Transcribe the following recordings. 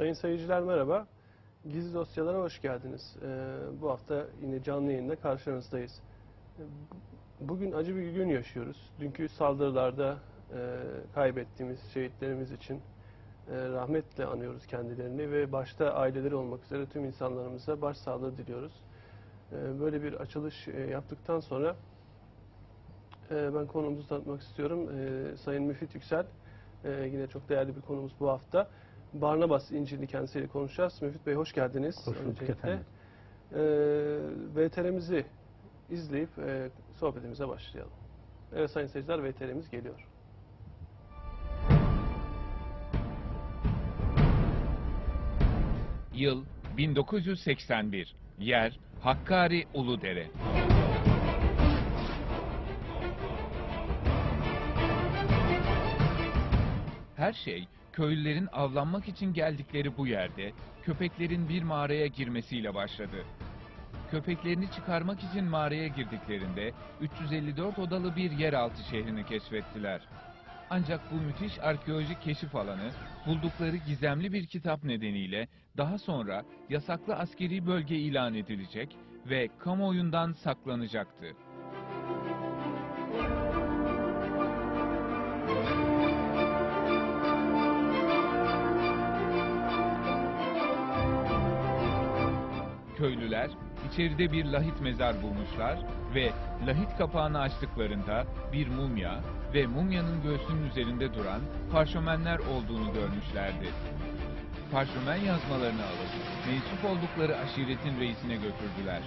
Sayın seyirciler merhaba. Gizli dosyalara hoş geldiniz. Ee, bu hafta yine canlı yayında karşınızdayız. Bugün acı bir gün yaşıyoruz. Dünkü saldırılarda e, kaybettiğimiz şehitlerimiz için e, rahmetle anıyoruz kendilerini ve başta aileleri olmak üzere tüm insanlarımıza başsağlığı diliyoruz. Ee, böyle bir açılış e, yaptıktan sonra e, ben konumuzu tanıtmak istiyorum. E, Sayın Müfit Yüksel e, yine çok değerli bir konumuz bu hafta. Barnabas İncil'i kendisiyle konuşacağız. Müfit Bey hoş geldiniz. Hoş bulduk öncelikle. efendim. E, VTR'mizi izleyip e, sohbetimize başlayalım. Evet sayın seyirciler VTR'miz geliyor. Yıl 1981. Yer Hakkari Uludere. Her şey köylülerin avlanmak için geldikleri bu yerde köpeklerin bir mağaraya girmesiyle başladı. Köpeklerini çıkarmak için mağaraya girdiklerinde 354 odalı bir yeraltı şehrini keşfettiler. Ancak bu müthiş arkeolojik keşif alanı buldukları gizemli bir kitap nedeniyle daha sonra yasaklı askeri bölge ilan edilecek ve kamuoyundan saklanacaktı. Köylüler içeride bir lahit mezar bulmuşlar ve lahit kapağını açtıklarında bir mumya ve mumyanın göğsünün üzerinde duran parşömenler olduğunu görmüşlerdi. Parşömen yazmalarını alıp mensup oldukları aşiretin reisine götürdüler.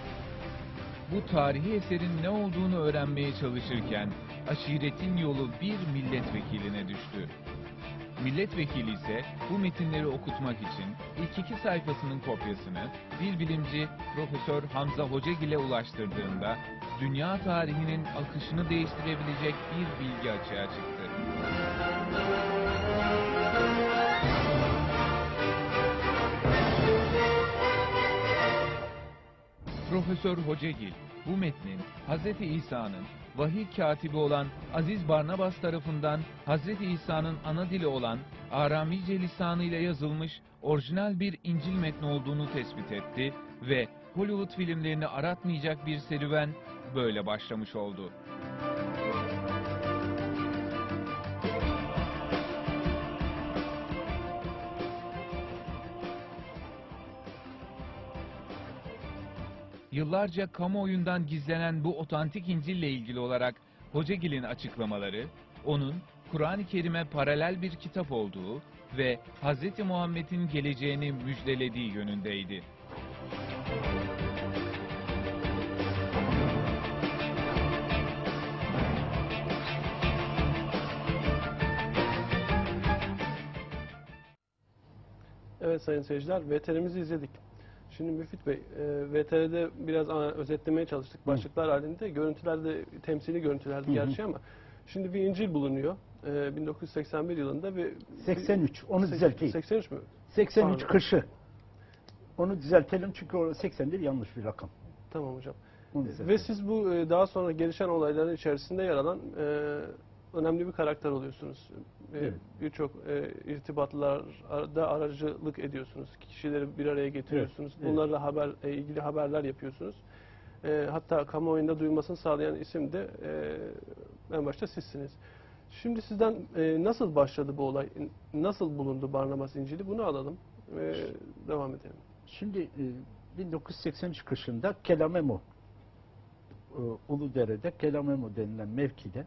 Bu tarihi eserin ne olduğunu öğrenmeye çalışırken aşiretin yolu bir milletvekiline düştü. Milletvekili ise bu metinleri okutmak için ilk iki sayfasının kopyasını dil bilimci Profesör Hamza Hocagil'e ulaştırdığında dünya tarihinin akışını değiştirebilecek bir bilgi açığa çıktı. Profesör Hocagil bu metnin Hz. İsa'nın vahiy katibi olan Aziz Barnabas tarafından Hz. İsa'nın ana dili olan Aramice lisanıyla yazılmış orijinal bir İncil metni olduğunu tespit etti ve Hollywood filmlerini aratmayacak bir serüven böyle başlamış oldu. Yıllarca kamuoyundan gizlenen bu otantik İncil'le ilgili olarak Hocagil'in açıklamaları, onun Kur'an-ı Kerim'e paralel bir kitap olduğu ve Hz. Muhammed'in geleceğini müjdelediği yönündeydi. Evet sayın seyirciler VTR'mizi izledik. Şimdi Müfit Bey, e, VTR'de biraz özetlemeye çalıştık başlıklar halinde. Görüntülerde temsili görüntülerdi Hı hı. gerçi ama şimdi bir İncil bulunuyor. E, 1981 yılında ve 83, onu düzelteyim. 83 mü? 83 Pardon. kışı. Onu düzeltelim çünkü o 81 yanlış bir rakam. Tamam hocam. Ve siz bu e, daha sonra gelişen olayların içerisinde yer alan e, önemli bir karakter oluyorsunuz. E, Evet. Birçok e, irtibatlarda aracılık ediyorsunuz. Kişileri bir araya getiriyorsunuz. Evet, evet. Bunlarla haber e, ilgili haberler yapıyorsunuz. E, hatta kamuoyunda duyulmasını sağlayan isim de e, en başta sizsiniz. Şimdi sizden e, nasıl başladı bu olay? Nasıl bulundu Barnabas İncil'i? Bunu alalım ve devam edelim. Şimdi e, 1983 kışında Kelamemo e, Uludere'de Kelamemo denilen mevkide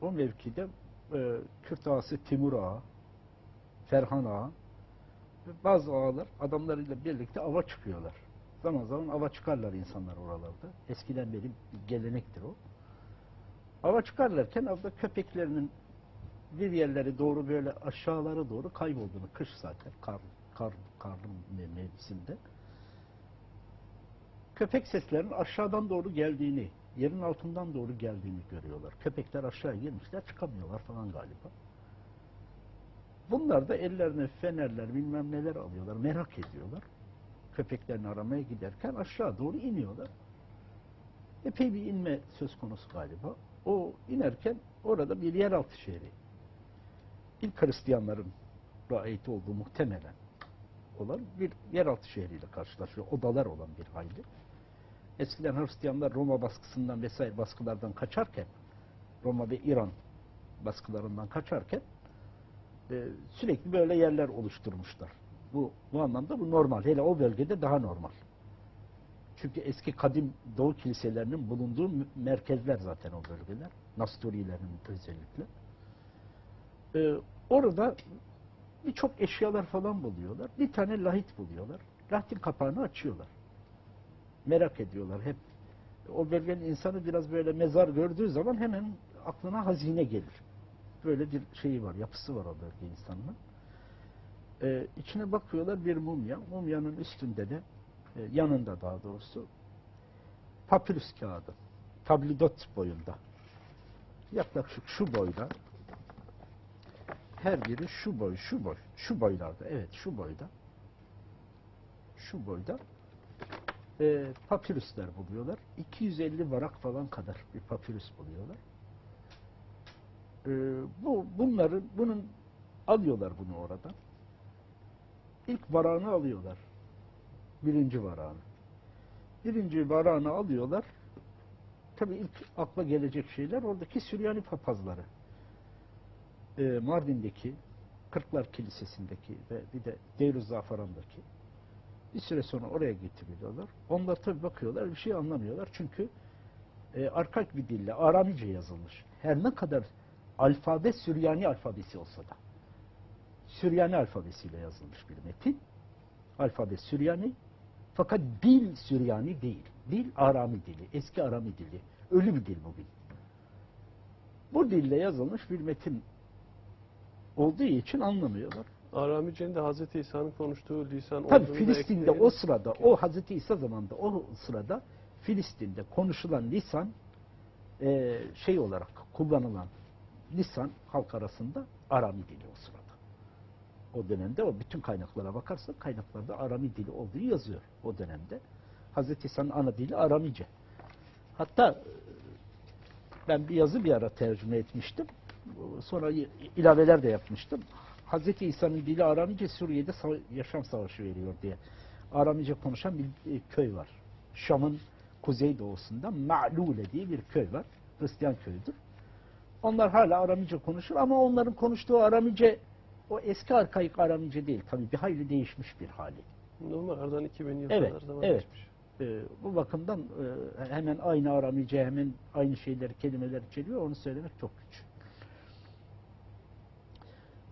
o mevkide e, Kürt ağası Timur Ağa, Ferhan Ağa ve bazı ağalar adamlarıyla birlikte ava çıkıyorlar. Zaman zaman ava çıkarlar insanlar oralarda. Eskiden bir gelenektir o. Ava çıkarlarken avda köpeklerinin bir yerlere doğru böyle aşağılara doğru kaybolduğunu kış zaten kar kar karlı me- mevsimde köpek seslerinin aşağıdan doğru geldiğini yerin altından doğru geldiğini görüyorlar. Köpekler aşağı girmişler çıkamıyorlar falan galiba. Bunlar da ellerine fenerler bilmem neler alıyorlar merak ediyorlar. Köpeklerini aramaya giderken aşağı doğru iniyorlar. Epey bir inme söz konusu galiba. O inerken orada bir yeraltı şehri. İlk Hristiyanların ait olduğu muhtemelen olan bir yeraltı şehriyle karşılaşıyor. Odalar olan bir hayli. Eskiden Hristiyanlar Roma baskısından vesaire baskılardan kaçarken Roma ve İran baskılarından kaçarken e, sürekli böyle yerler oluşturmuşlar. Bu, bu anlamda bu normal. Hele o bölgede daha normal. Çünkü eski kadim Doğu kiliselerinin bulunduğu merkezler zaten o bölgeler. Nasturilerin özellikle. Ee, orada birçok eşyalar falan buluyorlar. Bir tane lahit buluyorlar. Lahitin kapağını açıyorlar. Merak ediyorlar hep. O bölgenin insanı biraz böyle mezar gördüğü zaman hemen aklına hazine gelir. Böyle bir şeyi var, yapısı var o bölge insanının. Ee, içine bakıyorlar bir mumya. Mumyanın üstünde de e, yanında daha doğrusu papyrus kağıdı. Tabldot boyunda. Yaklaşık şu boyda. Her biri şu boy, şu boy, şu boylarda. Evet, şu boyda. Şu boyda. E, papirüsler buluyorlar. 250 varak falan kadar bir papirüs buluyorlar. E, bu bunların bunun alıyorlar bunu oradan. İlk varağını alıyorlar. Birinci varağını. Birinci varağını alıyorlar. Tabii ilk akla gelecek şeyler oradaki Süryani papazları. Ee, Mardin'deki Kırklar Kilisesi'ndeki ve bir de Deiruz Zafaran'daki bir süre sonra oraya getiriliyorlar. Onlar tabii bakıyorlar bir şey anlamıyorlar. Çünkü e, arkaik bir dille Aramice yazılmış. Her ne kadar alfabe Süryani alfabesi olsa da Süryani alfabesiyle yazılmış bir metin. Alfabe Süryani fakat dil Süryani değil. Dil Arami dili, eski Arami dili. Ölü bir dil bugün. Bu dille yazılmış bir metin olduğu için anlamıyorlar. Aramice'nin de Hz. İsa'nın konuştuğu lisan Tabii Filistin'de o sırada, o Hazreti İsa zamanında, o sırada Filistin'de konuşulan lisan e, şey olarak kullanılan lisan halk arasında Arami dili o sırada. O dönemde o bütün kaynaklara bakarsak kaynaklarda Arami dili olduğu yazıyor o dönemde. Hazreti İsa'nın ana dili Aramice. Hatta e, ben bir yazı bir ara tercüme etmiştim. Sonra ilaveler de yapmıştım. Hazreti İsa'nın dili Aramice Suriye'de yaşam savaşı veriyor diye. Aramice konuşan bir köy var. Şam'ın kuzeydoğusunda Ma'lule diye bir köy var. Hristiyan köyüdür. Onlar hala Aramice konuşur ama onların konuştuğu Aramice o eski arkaik Aramice değil. Tabii bir hayli değişmiş bir hali. Normal aradan 2000 yıl Evet, kadar zaman evet. geçmiş. Ee, bu bakımdan e, hemen aynı Aramice hemen aynı şeyleri, kelimeler içeriyor. Onu söylemek çok güç.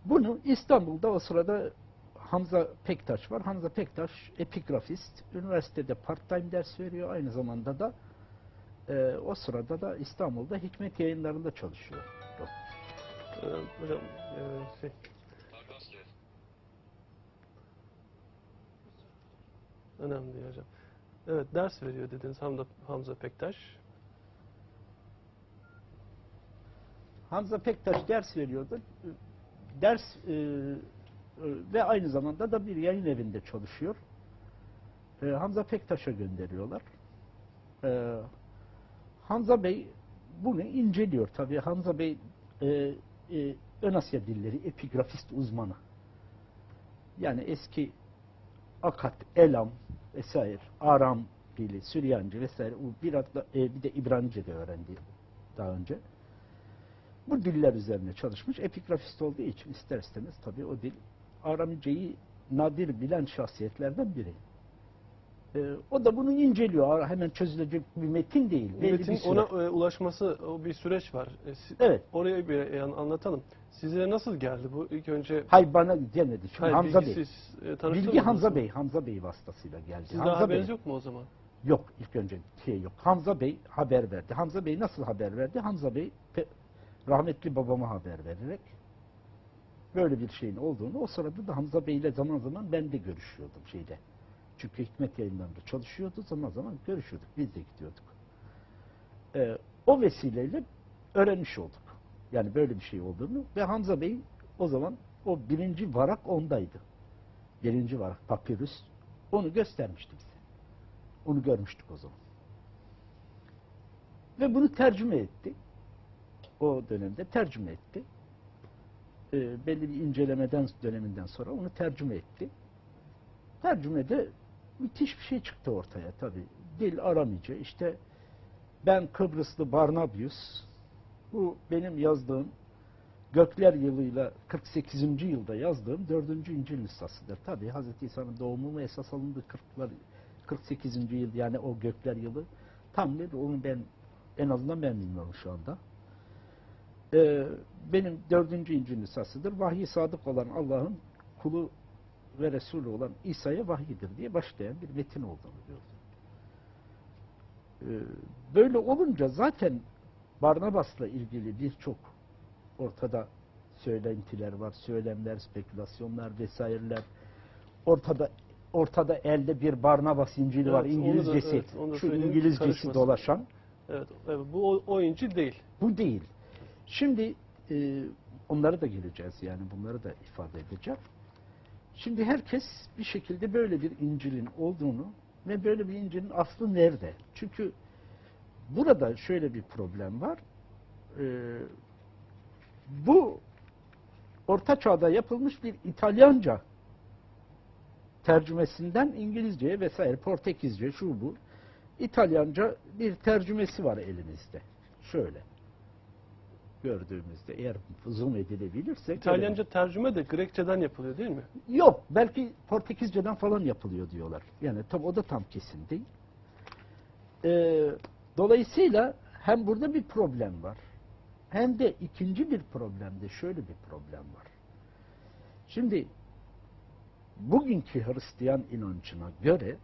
Bunu İstanbul'da o sırada Hamza Pektaş var. Hamza Pektaş epigrafist. Üniversitede part-time ders veriyor. Aynı zamanda da e, o sırada da İstanbul'da Hikmet yayınlarında çalışıyor. Ee, hocam e, şey, önemli değil hocam. Evet ders veriyor dediniz Hamza, Hamza Pektaş. Hamza Pektaş ders veriyordu. Ders e, e, ve aynı zamanda da bir yayın evinde çalışıyor. E, Hamza Pektaş'a gönderiyorlar. E, Hamza Bey bunu inceliyor tabii. Hamza Bey e, e, Ön Asya dilleri epigrafist uzmanı. Yani eski Akat, Elam vesaire, Aram dili, Süryancı vesaire bir, adla, e, bir de İbranice de öğrendi daha önce bu diller üzerine çalışmış. Epigrafist olduğu için ister istemez tabii o dil Aramice'yi nadir bilen şahsiyetlerden biri. Ee, o da bunu inceliyor. Hemen çözülecek bir metin değil. Metin ona e, ulaşması o bir süreç var. E, si- Evet. Oraya bir e, anlatalım. Size nasıl geldi bu? İlk önce Hay bana demedi. Çünkü Hayır, Hamza Bey. e, Bilgi mı Hamza nasıl? Bey. Hamza Bey vasıtasıyla geldi. Sizde Hamza haberiniz Bey. yok mu o zaman? Yok ilk önce şey yok. Hamza Bey haber verdi. Hamza Bey nasıl haber verdi? Hamza Bey rahmetli babama haber vererek böyle bir şeyin olduğunu o sırada da Hamza Bey ile zaman zaman ben de görüşüyordum şeyde. Çünkü Hikmet yayınlarında çalışıyordu. Zaman zaman görüşüyorduk. Biz de gidiyorduk. Ee, o vesileyle öğrenmiş olduk. Yani böyle bir şey olduğunu ve Hamza Bey o zaman o birinci varak ondaydı. Birinci varak papirüs onu göstermişti bize. Onu görmüştük o zaman. Ve bunu tercüme etti. O dönemde tercüme etti. e, belli bir incelemeden döneminden sonra onu tercüme etti. Tercümede müthiş bir şey çıktı ortaya tabii. Dil aramayıcı. İşte ben Kıbrıslı Barnabius, bu benim yazdığım Gökler yılıyla 48. yılda yazdığım 4. İncil nüshasıdır. Tabii Hz. İsa'nın doğumu mu esas alındı 40'lar 48. yıl yani o Gökler yılı tam ne onu ben en azından ben bilmiyorum şu anda. Ee, benim 4. İncil nüshasıdır. Vahyi sadık olan Allah'ın kulu ve Resulü olan İsa'ya vahyidir diye başlayan bir metin olduğunu gördüm. Ee, böyle olunca zaten Barnabas'la ilgili birçok ortada söylentiler var, söylemler, spekülasyonlar vesaireler. Ortada ortada elde bir Barnabas İncil'i var, Evet, da- İngilizcesi. evet, da şu söyleyeyim, İngilizcesi dolaşan. Evet, evet bu o, o İncil değil. Bu değil. Şimdi e, onlara da geleceğiz yani bunları da ifade edeceğim. Şimdi herkes bir şekilde böyle bir İncil'in olduğunu ve böyle bir İncil'in aslı nerede? Çünkü burada şöyle bir problem var. E, bu Orta Çağ'da yapılmış bir İtalyanca tercümesinden İngilizceye vesaire Portekizce şu bu İtalyanca bir tercümesi var elimizde. Şöyle gördüğümüzde eğer zoom edilebilirse İtalyanca tercüme de Grekçeden yapılıyor değil mi? Yok. Belki Portekizceden falan yapılıyor diyorlar. Yani tam o da tam kesin değil. Ee, dolayısıyla hem burada bir problem var. Hem de ikinci bir problemde şöyle bir problem var. Şimdi bugünkü Hristiyan inancına göre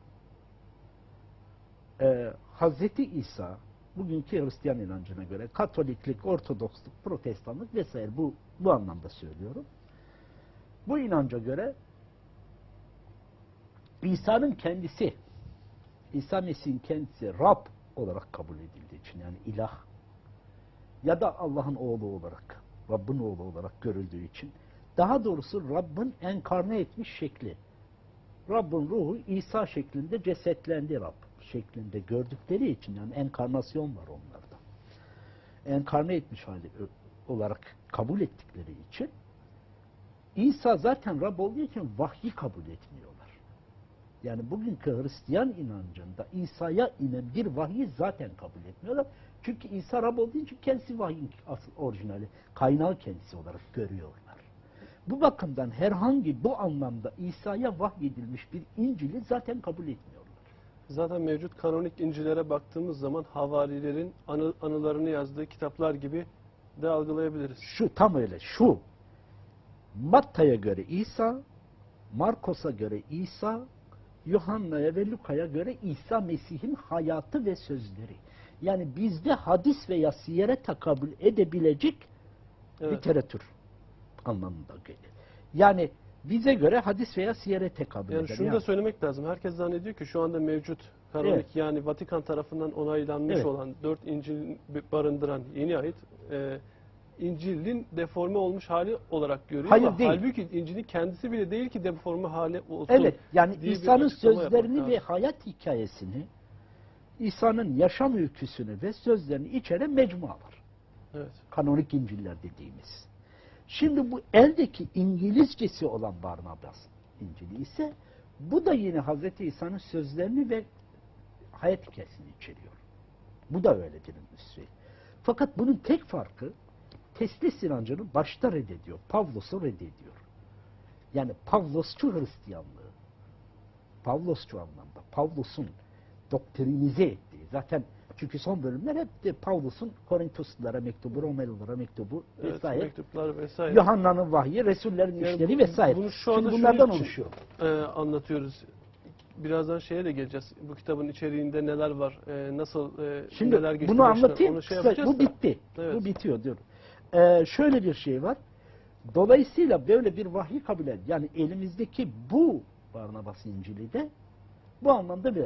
e, Hazreti İsa bugünkü Hristiyan inancına göre Katoliklik, Ortodoksluk, Protestanlık vesaire bu bu anlamda söylüyorum. Bu inanca göre İsa'nın kendisi, İsa Mesih'in kendisi Rab olarak kabul edildiği için yani ilah ya da Allah'ın oğlu olarak, Rabbin oğlu olarak görüldüğü için daha doğrusu Rabbin enkarne etmiş şekli. Rabbin ruhu İsa şeklinde cesetlendi Rab şeklinde gördükleri için yani enkarnasyon var onlarda. Enkarne etmiş hali olarak kabul ettikleri için İsa zaten Rab için vahyi kabul etmiyorlar. Yani bugünkü Hristiyan inancında İsa'ya inen bir vahyi zaten kabul etmiyorlar. Çünkü İsa Rab olduğu için kendisi vahyin asıl orijinali, kaynağı kendisi olarak görüyorlar. Bu bakımdan herhangi bu anlamda İsa'ya vahyedilmiş bir İncil'i zaten kabul etmiyorlar. Zaten mevcut kanonik İncil'lere baktığımız zaman havarilerin anı, anılarını yazdığı kitaplar gibi de algılayabiliriz. Şu tam öyle şu. Matta'ya göre İsa, Markos'a göre İsa, Yuhanna'ya ve Luka'ya göre İsa Mesih'in hayatı ve sözleri. Yani bizde hadis veya siyere takabül edebilecek Evet. literatür anlamında gelir. Yani bize göre hadis veya siyere tekabül Yani eder. şunu Yani- da söylemek lazım. Herkes zannediyor ki şu anda mevcut kanonik Evet. yani Vatikan tarafından onaylanmış Evet. olan dört İncil barındıran yeni ait e, İncil'in deforme olmuş hali olarak görüyor. Hayır, ama değil. Halbuki İncil'in kendisi bile değil ki deforme hali olsun. Evet, yani İsa'nın sözlerini ve hayat hikayesini, İsa'nın yaşam öyküsünü ve sözlerini içeren mecmualar. Evet. Kanonik İncil'ler dediğimiz. Şimdi bu eldeki İngilizcesi olan Barnabas İncil'i ise bu da yine Hazreti İsa'nın sözlerini ve hayat hikayesini içeriyor. Bu da öyledir Müsri. Fakat bunun tek farkı teslis inancını başta reddediyor. Pavlos'u reddediyor. Yani Pavlosçu Hristiyanlığı. Pavlosçu anlamda. Pavlos'un doktrinize ettiği. Zaten çünkü son bölümler hep de Pavlos'un Korintuslulara mektubu, Romalılara mektubu Evet, vesaire. mektuplar vesaire. Yuhanna'nın vahyi, Resullerin Yani işleri bu- vesaire. bunu şu Şimdi anda şunun bunlardan oluşuyor. e, anlatıyoruz. Birazdan şeye de geleceğiz. Bu kitabın içeriğinde neler var, e, nasıl e, Şimdi neler geçti bunu anlatayım. onu şey kısa- bu da. bitti. Evet. Bu bitiyor diyorum. Ee, şöyle bir şey var. Dolayısıyla böyle bir vahyi kabul ed. Yani elimizdeki bu Barnabas İncil'i de bu anlamda bir